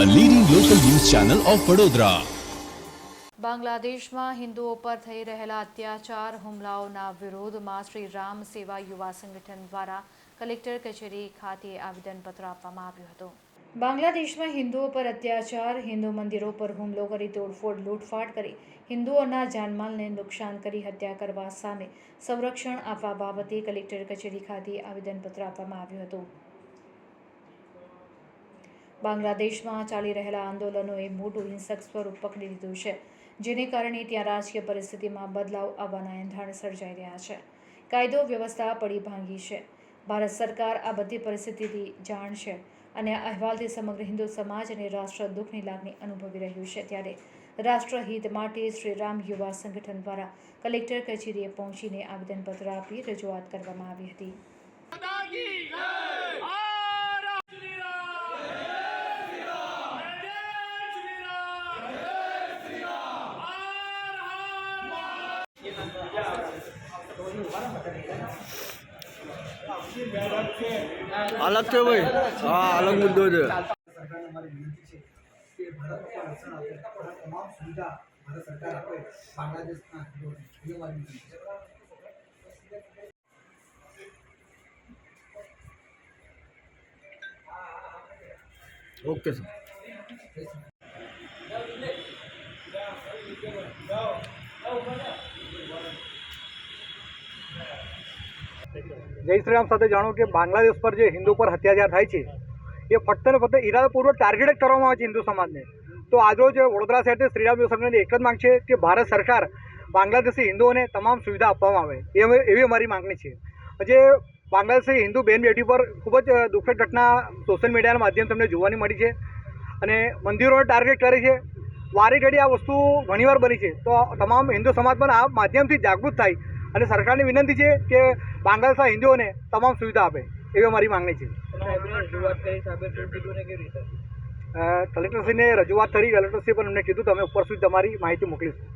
Channel of Vadodara બાંગ્લાદેશમાં હિન્દુઓ પર થઈ રહેલા અત્યાચાર, હુમલાઓના વિરોધમાં શ્રી રામ સેવા યુવા સંગઠન દ્વારા કલેક્ટર કચેરી ખાતે આવેદનપત્ર આપવામાં આવ્યું હતું. બાંગ્લાદેશમાં હિન્દુઓ પર અત્યાચાર, હિન્દુ મંદિરો પર હુમલો કરી તોડફોડ, લૂંટફાટ કરી હિન્દુઓના જાનમાલને નુકસાન કરી હત્યા કરવા સામે સંરક્ષણ આપવા બાબતે કલેક્ટર કચેરી ખાતે આવેદનપત્ર આપવામાં આવ્યું હતું. બાંગ્લાદેશમાં ચાલી રહેલા આંદોલનોએ મોટું હિંસક સ્વરૂપ પકડી લીધું છે, જેને કારણે ત્યાં રાજકીય પરિસ્થિતિમાં બદલાવ આવવાના એંધાણ સર્જાઈ રહ્યા છે. કાયદો વ્યવસ્થા પડી ભાંગી છે. ભારત સરકાર આ બધી પરિસ્થિતિથી જાણ છે અને આ અહેવાલથી સમગ્ર હિન્દુ સમાજ અને રાષ્ટ્ર દુઃખની લાગણી અનુભવી રહ્યું છે. ત્યારે રાષ્ટ્રહિત માટે શ્રી રામ યુવા સંગઠન દ્વારા કલેક્ટર કચેરીએ પહોંચીને આવેદનપત્ર આપી રજૂઆત કરવામાં આવી હતી. અલગ છે ભાઈ. હા અલગ મુદ્દો છે. Okay sir. વિનંતી છે કે ભારતમાં પણ રક્ષણ આપે પણ તમામ સુવિધા ભારત સરકાર આપે બાંગ્લાદેશના હિન્દુઓને એ મારી વિનંતી છે ઓકે સર જય શ્રી રામ સાથે જાણો કે બાંગ્લાદેશ પર જે હિન્દુ પર અત્યાચાર થાય છે, એ ફક્ત ને ફક્ત ઇરાદાપૂર્વક ટાર્ગેટ કરવામાં આવે છે હિન્દુ સમાજને. તો આજરોજ વડોદરા શહેર શ્રીરામ યુવા એક જ માંગ છે કે ભારત સરકાર બાંગ્લાદેશી હિન્દુઓને તમામ સુવિધા આપવામાં આવે. એ એવી અમારી માંગણી છે. જે બાંગ્લાદેશી હિન્દુ બેન બેટી પર ખૂબ જ દુઃખદ ઘટના સોશિયલ મીડિયાના માધ્યમ તમને જોવાની મળી છે અને મંદિરોને ટાર્ગેટ કરે છે. વારે ઘડી આ વસ્તુ ઘણીવાર બની છે. તો તમામ હિન્દુ સમાજ પણ આ માધ્યમથી જાગૃત થાય અને સરકારની વિનંતી છે કે બાંગ્લાદેશના હિન્દુઓને તમામ સુવિધા આપે, એવી અમારી માંગણી છે. કલેક્ટરશ્રીને રજૂઆત કરી કલેક્ટરશ્રી પણ અમને કીધું તમે ઉપર સુધી તમારી માહિતી મોકલીશું.